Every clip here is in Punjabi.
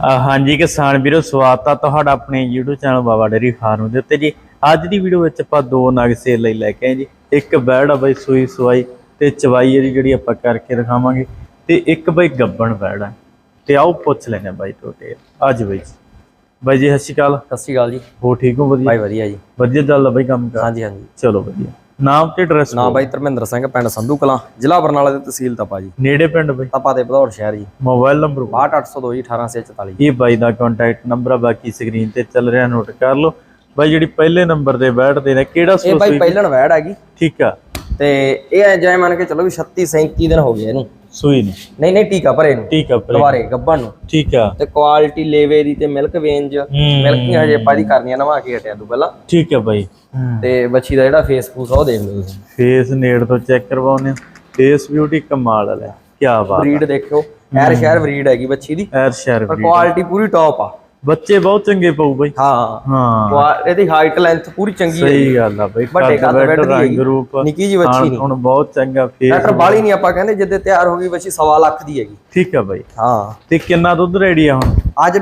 ਹਾਂਜੀ ਕਿਸਾਨ ਵੀਰੋ ਸਵਾਗਤ ਆ ਤੁਹਾਡਾ ਆਪਣੇ YouTube channel Baba dairy farm ਦੇ ਉੱਤੇ ਜੀ। ਅੱਜ ਦੀ ਵੀਡੀਓ ਵਿੱਚ ਆਪਾਂ ਦੋ ਨਗ ਸੇਲ ਲਈ ਲੈ ਕੇ ਆਏ ਜੀ। ਇੱਕ ਬੈੜ ਆ ਬਈ ਸੂਈ ਸਵਾਈ ਤੇ ਚਵਾਈ ਇਹਦੀ ਜਿਹੜੀ ਆਪਾਂ ਕਰਕੇ ਦਿਖਾਵਾਂਗੇ। ਤੇ ਇੱਕ ਬਈ ਗੱਬਣ ਬੈੜ ਆ। ਤੇ ਆਓ ਪੁੱਛ ਲੈਣੇ ਬਾਈ ਟੋਟੇ ਅੱਜ ਬਈ ਜੀ। ਬਾਈ ਜੀ ਸਤਿ ਸ਼੍ਰੀ ਅਕਾਲ। ਸਤਿ ਸ਼੍ਰੀ ਅਕਾਲ ਜੀ। ਹੋ ਠੀਕ ਹੋ? ਵਧੀਆ? ਬਾਈ ਵਧੀਆ ਜੀ। ਵਧੀਆ ਚੱਲਦਾ ਬਈ ਕੰਮ ਕਰ। ਹਾਂਜੀ ਹਾਂਜੀ। ਚਲੋ ਵਧੀਆ। ਨਾਮ ਤੇ ਐਡਰੈਸ ਨਾਮ ਬਾਈ ਧਰਮਿੰਦਰ ਸਿੰਘ ਪਿੰਡ ਸੰਧੂ ਕਲਾਂ ਜ਼ਿਲ੍ਹਾ ਬਰਨਾਲਾ ਦੇ ਤਹਿਸੀਲ ਤਪਾ ਜੀ। ਨੇੜੇ ਪਿੰਡ ਬਈ। ਤਪਾ ਦੇ ਭਦੌੜ ਸ਼ਹਿਰ ਜੀ। ਮੋਬਾਈਲ ਨੰਬਰ 62802 ਜੀ 1844 ਇਹ ਬਾਈ ਦਾ ਕੰਟੈਕਟ ਨੰਬਰ ਆ ਬਾਕੀ ਸਕਰੀਨ ਤੇ ਚੱਲ ਰਿਹਾ ਨੋਟ ਕਰ ਲਓ। ਬਾਈ ਜਿਹੜੀ ਪਹਿਲੇ ਨੰਬਰ ਤੇ ਬੈਠਦੇ ਨੇ ਕਿਹੜਾ ਇਹ ਬਾਈ ਸੂਈ ਪਹਿਲਣ ਵੈੜ ਹੈਗੀ। ਠੀਕ ਆ। ਤੇ ਇਹ ਐ ਜਾਇ ਮੰਨ ਕੇ ਚਲੋ ਵੀ 36 37 ਦਿਨ ਹੋ ਗਏ ਇਹਨੂੰ। ਸੂਈ ਨਹੀਂ। ਨਹੀਂ ਨਹੀਂ ਟੀਕਾ ਭਰੇ ਨੂੰ। ਠੀਕ ਆ ਭਲੇ। ਦੁਬਾਰੇ ਗੱਬਣ ਨੂੰ। ਠੀਕ ਆ। ਤੇ ਕੁਆਲਿਟੀ ਲੇਵੇ ਦੀ ਤੇ ਮਿਲਕ ਵੇਂਜ ਮਿਲਕਿੰਗ ਹਜੇ ਆਪਾਂ ਦੀ ਕਰਨੀ ਆ ਨਵਾ ਕੇ ਹਟਿਆ ਤੂੰ ਪਹਿਲਾਂ। ਠੀਕ ਆ ਬਾਈ। ਤੇ ਬੱਚੀ ਦਾ ਜਿਹੜਾ ਫੇਸ ਫੂਸ ਆ ਉਹ ਦੇਖ ਲਓ। ਤੁਸੀਂ ਫੇਸ ਨੇੜ ਤੋਂ ਚੈੱਕ ਕਰਵਾਉਨੇ ਫੇਸ ਬਿਊਟੀ ਕਮਾਲ ਵਾਲਾ। ਕੀ ਬਾਤ ਬਰੀਡ ਦੇਖਿਓ। ਐਰ ਸ਼ਹਿਰ ਬਰੀਡ ਹੈਗੀ ਬੱਚੀ ਦੀ। ਐਰ ਸ਼ਹਿਰ ਪਰ ਵੀ ਕੁਆਲਿਟੀ ਪੂਰੀ ਟੌਪ ਆ। ਬੱਚੇ ਬਹੁਤ ਚੰਗੇ ਪਾਉ ਬਾਈ। ਹਾਂ। ਹਾਂ। ਇਹਦੀ ਹਾਈਟ ਲੈਂਥ ਪੂਰੀ ਚੰਗੀ ਹੈ। ਸਹੀ ਗੱਲ ਆ ਬਾਈ ਵੱਡੇ ਕੱਦ ਬੈਡ ਬੈਡ ਦੀ ਰੰਗ। ਰੂਪ ਨਿੱਕੀ ਜਿਹੀ ਬੱਚੀ ਨਹੀਂ। ਹੁਣ ਬਹੁਤ ਚੰਗਾ ਫੇਸ ਡਾਕਟਰ ਬਾਲੀ ਨਹੀਂ ਆਪਾਂ ਕਹਿੰਦੇ ਜਿੱਦੇ ਤਿਆਰ ਹੋ ਗਈ ਬੱਚੀ ਸਵਾ ਲੱਖ ਦੀ ਹੈਗੀ। ਠੀਕ ਆ ਬਾਈ। ਹਾਂ। ਤੇ ਕਿੰਨਾ ਦੁੱਧ ਰੈਡੀ ਆ ਹੁਣ? ਅੱਜ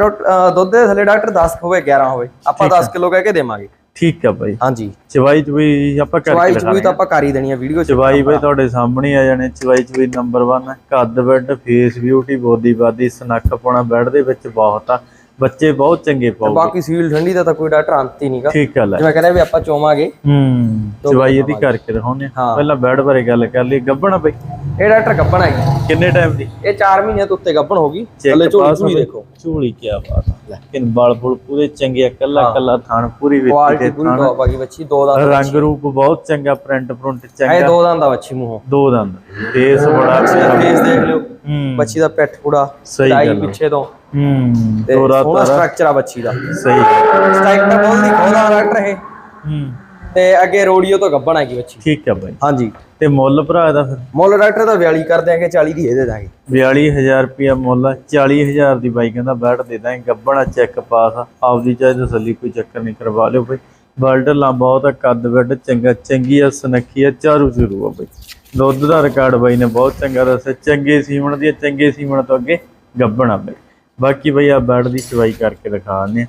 ਦੁੱਧ ਦੇ ਥੱਲੇ ਡਾਕਟਰ 10 ਹੋਵੇ 11 ਹੋਵੇ ਆਪਾਂ 10 ਕਿਲੋ ਕਹਿ ਕੇ ਦੇਵਾਂਗੇ। ਠੀਕ ਆ ਬਾਈ। ਹਾਂਜੀ। ਚਵਾਈ ਚਵਾਈ ਆਪਾਂ ਚਵਾਈ ਕਰਕੇ ਚੂਈ ਤਾਂ ਆਪਾਂ ਕਰ ਹੀ ਦੇਣੀ ਆ ਵੀਡੀਓ ਚ ਚਵਾਈ ਬਈ ਤੁਹਾਡੇ ਸਾਹਮਣੇ ਆ ਜਾਣੇ ਚਵਾਈ ਚਵਾਈ ਨੰਬਰ 1 ਕੱਦ ਬੈੱਡ ਫੇਸ ਬਿਊਟੀ ਬੋਦੀ ਬਾਦੀ ਸਨੱਖ ਪਾਉਣਾ ਬੈੱਡ ਦੇ ਵਿੱਚ ਬਹੁਤ ਆ। ਬੱਚੇ ਬਹੁਤ ਚੰਗੇ ਪਾਉ ਬਾਕੀ ਸੀਲ ਠੰਡੀ ਦਾ ਤਾਂ ਕੋਈ ਡਾਕਟਰ ਅੰਤ ਹੀ ਨਹੀਂਗਾ ਠੀਕ ਗੱਲ ਹੈ। ਜਿਵੇਂ ਕਹਿੰਦੇ ਵੀ ਆਪਾਂ ਚੋਵਾਂਗੇ। ਹੂੰ ਚਵਾਈ ਇਹਦੀ ਕਰਕੇ ਹਾਂ। ਪਹਿਲਾਂ ਬੈੱਡ ਬਾਰੇ ਗੱਲ ਕਰ ਲਈ ਗੱਬਣਾ ਬਈ। ਇਹ ਡਾਕਟਰ ਗੱਬਣ ਹੈਗੀ ਕਿੰਨੇ ਟਾਈਮ ਦੀ? ਇਹ 4 ਮਹੀਨੇ ਤੋਂ ਉੱਤੇ ਗੱਬਣ ਹੋ ਗਈ। Check ਥੱਲੇ ਝੋਲੀ ਝੂਲੀ। ਦੇਖੋ। ਝੂਲੀ ਕੀ ਬਾਤ ਕਿਨ ਬਾਲ ਬੁਲ ਪੂਰੇ ਚੰਗੇ ਆ। ਕੱਲਾ ਕੱਲਾ ਥਣ ਪੂਰੀ ਕੁਆਲਿਟੀ ਦੇ ਪੂਰੀ ਥਣ ਗਈ ਬੱਚੀ। ਦੋ ਦੰਦ ਰੰਗ ਰੂਪ ਬਹੁਤ ਚੰਗਾ ਪ੍ਰਿੰਟ ਪ੍ਰਿੰਟ ਇਹ ਚੰਗਾ ਦੋ ਦੰਦ ਦਾ ਬੱਚੀ ਮੂੰਹੋਂ। ਦੋ ਦੰਦ। ਫੇਸ ਬੜਾ ਫੇਸ ਦੇਖ ਲਿਓ। ਹੂੰ। ਬੱਚੀ ਦਾ ਪਿੱਠ ਪੂੜਾ ਸਹੀ ਗੱਲ। ਪਿੱਛੇ ਤੋਂ। ਹੂੰ ਤੇ ਤੋਰਾ ਸੋਹਣਾ ਤਾਰਾ। ਸਟਰਕਚਰ ਆ ਬੱਚੀ ਦਾ। ਸਹੀ। ਹੈ। ਸਟਾਈਕ ਤਾਂ ਬਹੁਤ ਨਹੀਂ ਖੋਦਾ ਡਾਕਟਰ ਇਹ। ਹੂੰ। ਤੇ ਅੱਗੇ ਰੋੜੀਓ ਤੋਂ ਗੱਬਣ ਹੈਗੀ ਬੱਚੀ। ਠੀਕ ਹੈ ਬਾਈ। ਹਾਂਜੀ। ਤੇ ਮੁੱਲ ਭਰਾ ਦਾ ਫਿਰ? ਮੁੱਲ ਡਾਕਟਰ ਦਾ 42 ਕਰ ਦਿਆਂਗੇ 40 ਦੀ ਇਹ ਦੇ ਦਾਂਗੇ। 42000 ਰੁਪਿਆ ਮੁੱਲ ਆ, 40000 ਦੀ ਬਾਈ ਕਹਿੰਦਾ ਬੈਠ ਦੇ ਦਾਂਗੇ ਗੱਬਣਾ ਚੈੱਕ ਪਾਸ ਆ, ਆਪਦੀ ਚਾਹੇ ਤਸੱਲੀ ਕੋਈ ਚੱਕਰ ਨਹੀਂ ਕਰਵਾ ਲਿਓ ਬਈ। ਬਲਡ ਲਾ ਬਹੁਤ ਆ ਕੱਦ ਬੈੱਡ ਚੰਗਾ ਚੰਗੀ ਆ ਸੁਨੱਖੀ ਆ ਚਾਰੂ ਚਰੂ ਆ ਬਈ। ਦੁੱਧ ਦਾ ਰਿਕਾਰਡ ਬਾਈ ਨੇ ਬਹੁਤ ਚੰਗਾ ਦੱਸਿਆ ਚੰਗੇ ਸੀਮਣ ਦੀ ਚੰਗੇ ਸੀਮਣ ਤੋਂ ਅੱਗੇ ਗੱਬਣਾ ਬਈ। ਬਾਕੀ ਬਈ ਆ ਬੈੱਡ ਦੀ ਚਵਾਈ ਕਰਕੇ ਦਿਖਾ ਦਿੰਦੇ ਆ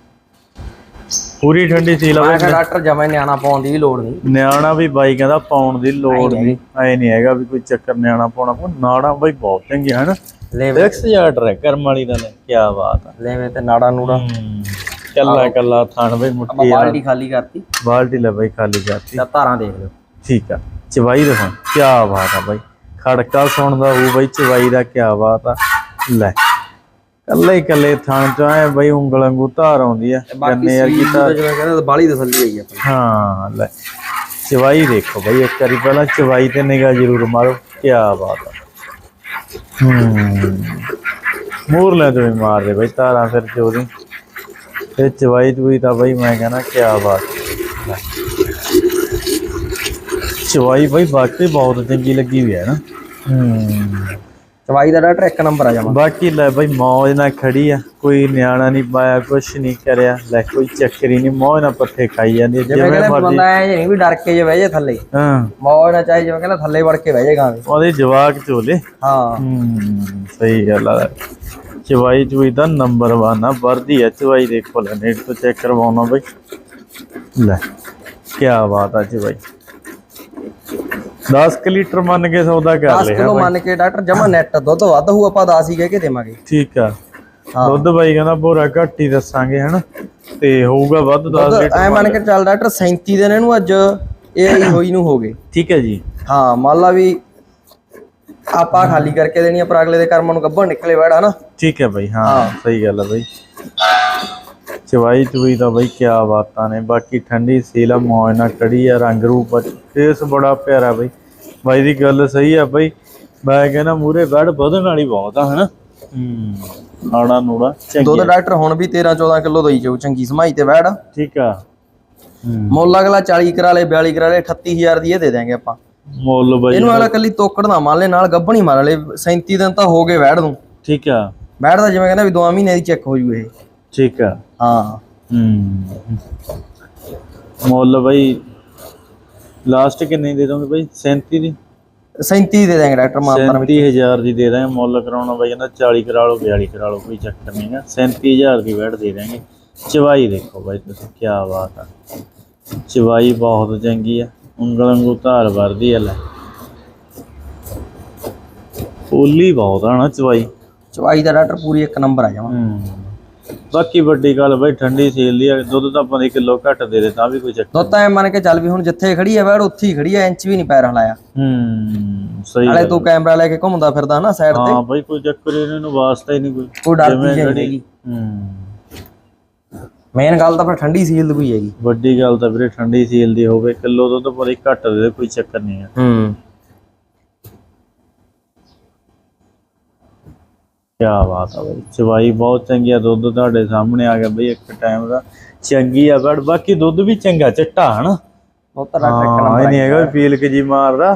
ਪੂਰੀ ਠੰਡੀ ਸੀਲ ਆ ਮੈਂ ਬਈ ਡਾਕਟਰ ਜਮਾ ਨਿਆਣਾ ਪਾਉਣ ਦੀ ਵੀ ਲੋੜ ਨਹੀਂ। ਨਿਆਣਾ ਵੀ ਬਾਈ ਕਹਿੰਦਾ ਪਾਉਣ ਦੀ ਲੋੜ ਨਹੀਂ। ਐ ਨਹੀਂ ਹੈਗਾ ਵੀ ਕੋਈ ਚੱਕਰ ਨਿਆਣਾ ਪਾਉਣਾ ਪਊ। ਨਾੜਾ ਬਾਈ ਬਹੁਤ ਚੰਗੀ ਹਨ। ਲੈਵੇ ਐਕਸ ਯਾਰਡ ਹੈ ਕਰਮ ਵਾਲੀ ਦਾ ਨੇ ਕੀ ਬਾਤ ਆ। ਲੈਵੇ ਤੇ ਨਾੜਾ ਨੂੜਾ। ਹਮ, ਕੱਲਾ ਕੱਲਾ ਥਣ ਬਈ ਆਪਾਂ ਮੁੱਠੀ ਆ ਬਾਲਟੀ ਖਾਲੀ ਕਰਤੀ। ਬਾਲਟੀ ਲੈ ਬਾਈ ਖਾਲੀ ਜਾਤੀ ਤਾਂ ਧਾਰਾਂ ਦੇਖ ਲਿਓ। ਠੀਕ ਆ ਚਵਾਈ ਦੇਖੋ ਕੀ ਬਾਤ ਆ ਬਾਈ। ਖੜਕਾ ਸੁਣਦਾ ਉਹ ਬਾਈ ਚਵਾਈ ਦਾ ਕੀ ਬਾਤ ਆ। ਲੈ। ਕੱਲੇ ਹੀ ਕੱਲੇ ਥਣ ਚੋਂ ਐ ਬਾਈ ਉਂਗਲ ਵਾਂਗੂ ਧਾਰ ਆਉਂਦੀ ਆ। ਬਾਕੀ ਗੰਨੇ ਵਰਗੀ ਸੀਲ ਧਾਰ ਤਾਂ ਜਿਵੇਂ ਕਹਿੰਦੇ ਬਾਲੀ ਤਸੱਲੀ ਹੈਗੀ ਆਪਾਂ ਹਾਂ ਲੈ। ਚਵਾਈ ਦੇਖੋ ਬਈ ਇੱਕ ਵਾਰੀ ਪਹਿਲਾਂ ਚਵਾਈ ਤੇ ਨਿਗਾਹ ਜ਼ਰੂਰ ਮਾਰੋ ਕੀ ਬਾਤ ਆ। ਹੂੰ। ਮੂਰ ਲੈ ਤੇ ਮਾਰ ਦੇ ਬਈ ਤਾਰਾਂ ਫਿਰ ਚੋਰੀ ਤੇ ਚਵਾਈ ਚੂਈ ਤਾਂ ਬਈ ਮੈਂ ਕਹਿੰਦਾ ਕੀ ਬਾਤ ਲੈ। ਚਵਾਈ ਬਈ ਵਾਕਈ ਬਹੁਤ ਚੰਗੀ ਲੱਗੀ ਹੋਈ ਹੈ ਨਾ। ਹੂੰ। ਚਵਾਈ ਦਾ ਡਾਕਟਰ ਇੱਕ ਨੰਬਰ ਆ ਜਾਵਾਂ ਬਾਕੀ ਲੈ ਬਈ ਮੌਜ ਨਾਲ ਖੜੀ ਆ। ਕੋਈ ਨਿਆਣਾ ਨਹੀਂ ਪਾਇਆ ਕੁਛ ਨਹੀਂ ਕਰਿਆ। ਲੈ ਕੋਈ ਚੱਕਰ ਹੀ ਨਹੀਂ ਮੌਜ ਨਾਲ ਪੱਠੇ ਖਾਈ ਜਾਂਦੀ ਜਿਵੇਂ ਮਰਜ਼ੀ। ਬੰਦਾ ਐ ਨਹੀਂ ਵੀ ਡਰ ਕੇ ਜੇ ਬਹਿ ਜੇ ਥੱਲੇ। ਹਾਂ। ਮੌਜ ਨਾ ਚਾਹੇ ਜਿਵੇਂ ਕਹਿੰਦਾ ਥੱਲੇ ਵੜ ਕੇ ਬਹਿ ਜੇ ਗਾਂ ਦੇ ਉਹਦੇ ਜਵਾਕ ਚੋਲੇ ਹਾਂ। ਸਹੀ ਗੱਲ ਆ। ਚਵਾਈ ਚੁਈ ਦਾ ਨੰਬਰ 1 ਆ ਵਰਦੀ ਆ। ਚਵਾਈ ਦੇਖੋ ਲੈ ਨੇਟ ਤੋਂ ਚੈੱਕ ਕਰਵਾਉਣਾ ਬਈ। ਲੈ ਕੀ ਬਾਤ ਆ ਚਵਾਈ। 10 ਕਿ ਲੀਟਰ ਮੰਨ ਕੇ ਸੌਦਾ ਕਰ 10 ਲਿਆ ਕਿਲੋ ਮੰਨ ਕੇ ਡਾਕਟਰ ਜਮਾ ਨੈਟ ਦੁੱਧ ਵੱਧ ਹੋਊ ਆਪਾਂ 10 ਹੀ ਕਹਿ ਕੇ ਦੇਵਾਂਗੇ। ਠੀਕ ਆ। ਦੁੱਧ ਬਾਈ ਕਹਿੰਦਾ ਬੋਰਾ ਘੱਟ ਹੀ ਦੱਸਾਂਗੇ ਹਨਾ? ਤੇ ਹੋਊਗਾ ਵੱਧ 10 ਲੀਟਰ ਐ ਮੰਨ ਕੇ ਚੱਲ ਡਾਕਟਰ 37 ਦਿਨ ਇਹਨੂੰ ਅੱਜ ਇਹ ਹੋਈ ਨੂੰ ਹੋ ਗਏ। ਠੀਕ ਹੈ ਜੀ। ਹਾਂ ਮੰਨ ਲਾ ਵੀ ਆਪਾਂ ਖਾਲੀ ਕਰਕੇ ਦੇਣੀ ਆ ਪਰ ਅਗਲੇ ਦੇ ਕਰਮਾਂ ਨੂੰ ਗੱਭਣ ਨਿਕਲੇ ਵੜਾ ਨਾ ਠੀਕ ਹੈ ਬਾਈ ਹਾਂ ਸਹੀ ਗੱਲ ਹੈ ਬਾਈ। ਚਵਾਈ ਚੁਈ ਦਾ ਬਾਈ ਕੀ ਬਾਤਾਂ ਨੇ ਬਾਕੀ ਠੰਡੀ ਸੀਲਾ ਮੌਜ ਕੜੀ ਆ ਰੰਗ ਰੂਪ ਫੇਸ ਬੜਾ ਪਿਆਰਾ ਬਾਈ। ਬਾਈ ਦੀ ਗੱਲ ਸਹੀ ਆ ਬਾਈ। ਮੈਂ ਕਹਿੰਦਾ ਮੂਰੇ ਬੈਡ ਵਧਣ ਵਾਲੀ ਬਹੁਤ ਆ ਹਨਾ? ਹੂੰ। ਨੂੜਾ ਚੰਗੀ ਦੁੱਧ ਡਾਕਟਰ ਹੁਣ ਵੀ 13 14 ਕਿਲੋ ਦਈ ਜਾਊ ਚੰਗੀ ਸਮਾਈ ਤੇ ਵੜ ਠੀਕ ਆ। ਮੁੱਲ ਅਗਲਾ 40 ਕਰਾ ਲੇ 42 ਕਰਾ ਲੇ 38000 ਦੀ ਇਹ ਦੇ ਦਿਆਂਗੇ ਆਪਾਂ। ਮੁੱਲ ਬਾਈ ਇਹਨੂੰ ਅਗਲਾ ਕੱਲੀ ਤੋਕੜ ਨਾ ਮੰਨ ਲੈ ਨਾਲ ਗੱਭਣ ਮਾਰ ਲੈ 37 ਦਿਨ ਤਾਂ ਹੋ ਗਏ ਵੜ ਨੂੰ। ਠੀਕ ਆ। ਵੜ ਦਾ ਜਿਵੇਂ ਕਹਿੰਦਾ ਵੀ 2 ਮਹੀਨੇ ਦੀ ਚੈੱਕ ਹੋ ਜੂ ਇਹ। ਠੀਕ ਆ। ਹਾਂ। ਹੂੰ। ਮੁੱਲ ਬਾਈ ਲਾਸਟ ਕਿੰਨੇ ਦੇ ਦੋਗੇ ਬਾਈ? 37 ਦੀ? 37 ਦੇ ਦਾਂਗੇ ਡਾਕਟਰ ਵਿੱਚ। 37000 ਦੀ ਦੇ ਦਾਂਗੇ ਮੁੱਲ ਕਰਾਉਣਾ ਬਾਈ ਕਹਿੰਦਾ 40 ਕਰਾ ਲਓ 42 ਕਰਾ ਲਓ ਕੋਈ ਚੱਕਰ ਨਹੀਂਗਾ 37000 ਦੀ ਬੈਠ ਦੇ ਦਾਂਗੇ ਚਵਾਈ ਦੇਖੋ ਬਾਈ ਤੁਸੀਂ ਕੀ ਬਾਤ ਆ। ਚਵਾਈ ਬਹੁਤ ਚੰਗੀ ਆ। ਉਂਗਲ ਵਾਂਗੂ ਧਾਰ ਵਰਦੀ ਆ ਲੈ। ਪੋਲੀ ਬਹੁਤ ਆ ਨਾ ਚਵਾਈ। ਚਵਾਈ ਦਾ ਡਾਕਟਰ ਪੂਰੀ ਇੱਕ ਨੰਬਰ ਆ ਜਾਵਾਂ ਹੂੰ। ਬਾਕੀ ਵੱਡੀ ਗੱਲ ਬਾਈ ਠੰਡੀ ਸੇਲ ਦੀ ਆ ਦੁੱਧ ਤਾਂ ਆਪਾਂ ਨੇ ਕਿਲੋ ਘੱਟ ਦੇ ਦੇ ਤਾਂ ਵੀ ਕੋਈ ਚੱਕਰ ਦੁੱਧ ਤਾਂ ਐਂ ਮੰਨ ਕੇ ਚੱਲ ਵੀ ਹੁਣ ਜਿੱਥੇ ਖੜੀ ਆ ਬੈੜ ਉੱਥੇ ਹੀ ਖੜੀ ਆ ਇੰਚ ਵੀ ਨਹੀਂ ਪੈਰ ਹਲਾਇਆ। ਹੂੰ ਸਹੀ ਨਾਲੇ। ਤੂੰ ਕੈਮਰਾ ਲੈ ਕੇ ਘੁੰਮਦਾ ਫਿਰਦਾ ਨਾ ਸਾਈਡ ਤੇ। ਹਾਂ ਬਾਈ ਕੋਈ ਚੱਕਰ ਨਹੀਂ ਇਹਨੂੰ ਵਾਸਤਾ ਹੀ ਨਹੀਂ ਕੋਈ। ਕੋਈ ਜਿਹੀ ਜਿਹੜੀ- ਹੈਗੀ। ਹੂੰ। ਮੇਨ ਗੱਲ ਤਾਂ ਫਿਰ ਠੰਡੀ ਸੀਲ ਦੀ ਹੈਗੀ। ਵੱਡੀ ਗੱਲ ਤਾਂ ਵੀਰੇ ਠੰਡੀ ਸੀਲ ਦੀ ਹੋਵੇ ਕਿਲੋ ਦੁੱਧ ਪਰ ਇੱਕ ਘੱਟ ਦੇ ਦੇ ਕੋਈ ਚੱਕਰ ਨਹੀਂ ਹੈ ਹੂੰ। ਕੀ ਬਾਤ ਆ ਬਈ। ਚਵਾਈ ਬਹੁਤ ਚੰਗੀ ਆ ਦੁੱਧ ਤੁਹਾਡੇ ਸਾਹਮਣੇ ਆ ਗਿਆ ਬਈ ਇੱਕ ਟਾਈਮ ਦਾ। ਚੰਗੀ ਆ ਬਟ ਬਾਕੀ ਦੁੱਧ ਵੀ ਚੰਗਾ ਚਿੱਟਾ ਹਨਾ? ਦੁੱਧ ਤਾਂ ਡਾਕਟਰ ਇੱਕ ਹਾਂ ਇਹ ਨਹੀਂ ਹੈਗਾ ਪੀਲ ਕੇ ਜੀ ਮਾਰਦਾ।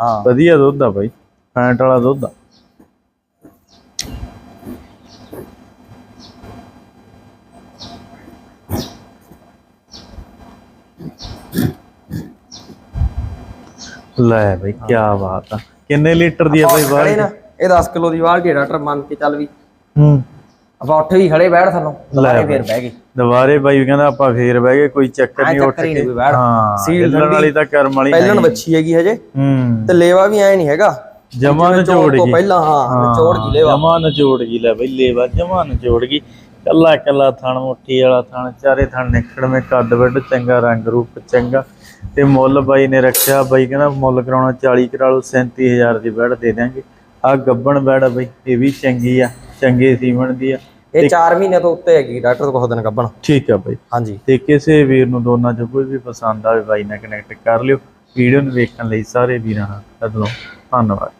ਹਾਂ। ਵਧੀਆ ਦੁੱਧ ਆ ਬਈ ਫੈਂਟ ਵਾਲਾ ਦੁੱਧ ਆ। ਲੈ ਬਈ ਕੀ ਬਾਤ ਆ। ਕਿੰਨੇ ਲੀਟਰ ਦੀ ਆ ਬਈ ਬਾਹਰ ਇਹ 10 ਕਿਲੋ ਦੀ ਬਾਲਟੀ ਆ ਡਾਕਟਰ ਮੰਨ ਕੇ ਚੱਲ ਵੀ। ਹੂੰ। ਆਪਾਂ ਉੱਠ ਵੀ ਖੜੇ ਬੈਠ ਸਾਨੂੰ। ਦੁਬਾਰੇ ਫੇਰ ਬਹਿ ਗਏ। ਦੁਬਾਰੇ ਬਾਈ ਕਹਿੰਦਾ ਆਪਾਂ ਫੇਰ ਬਹਿ ਗਏ ਕੋਈ ਚੱਕਰ ਨਹੀਂ ਉੱਠ ਹੀ ਕੇ। ਹਾਂ ਸੀਲ ਠੰਡੀ। ਵਾਲੀ ਤਾਂ ਕਰਮ ਵਾਲੀ ਪਹਿਲਾਂ ਬੱਚੀ ਹੈਗੀ ਹਜੇ। ਹੂੰ। ਤੇ ਲੇਵਾ ਵੀ ਐ ਨਹੀਂ ਹੈਗਾ। ਜਮਾ ਨਚੋੜ ਗਈ। ਪਹਿਲਾਂ ਹਾਂ ਨਿਚੋੜ ਗਈ ਲੇਵਾ। ਜਮਾ ਨਚੋੜ ਗਈ। ਲੈ ਬਈ ਲੇਵਾ ਜਮਾ ਨਚੋੜ ਗਈ। ਕੱਲਾ ਕੱਲਾ ਥਣ ਮੁੱਠੀ ਵਾਲਾ ਥਣ ਚਾਰੇ ਥਣ ਨਿਕੜਵੇਂ ਕੱਦ ਵੱਡ ਚੰਗਾ ਰੰਗ ਰੂਪ ਚੰਗਾ। ਤੇ ਮੁੱਲ ਬਾਈ ਨੇ ਰੱਖਿਆ। ਬਾਈ ਕਹਿੰਦਾ ਮੁੱਲ ਕਰਾਉਣਾ 40 ਕਰਾ ਲਓ 37000 ਦੀ ਬੈੜ ਦੇ ਦਾਂਗੇ ਆ ਗੱਬਣ ਬੈੜ ਬਈ ਇਹ ਵੀ ਚੰਗੀ ਆ ਚੰਗੇ ਸੀਮਣ ਦੀ ਆ। ਇਹ 4 ਮਹੀਨੇ ਤੋਂ ਉੱਤੇ ਹੈਗੀ ਡਾਕਟਰ ਕੋਲ ਦਿਨ ਕੱਢਣ ਠੀਕ ਆ ਬਾਈ। ਹਾਂਜੀ। ਤੇ ਕਿਸੇ ਵੀਰ ਨੂੰ ਦੋਨਾਂ ਚੋਂ ਕੋਈ ਵੀ ਪਸੰਦ ਆਵੇ ਬਾਈ ਨਾਲ ਕਨੈਕਟ ਕਰ ਲਿਓ। ਵੀਡੀਓ ਨੂੰ ਵੇਖਣ ਲਈ ਸਾਰੇ ਵੀਰਾਂ ਦਾ ਧੰਨਵਾਦ।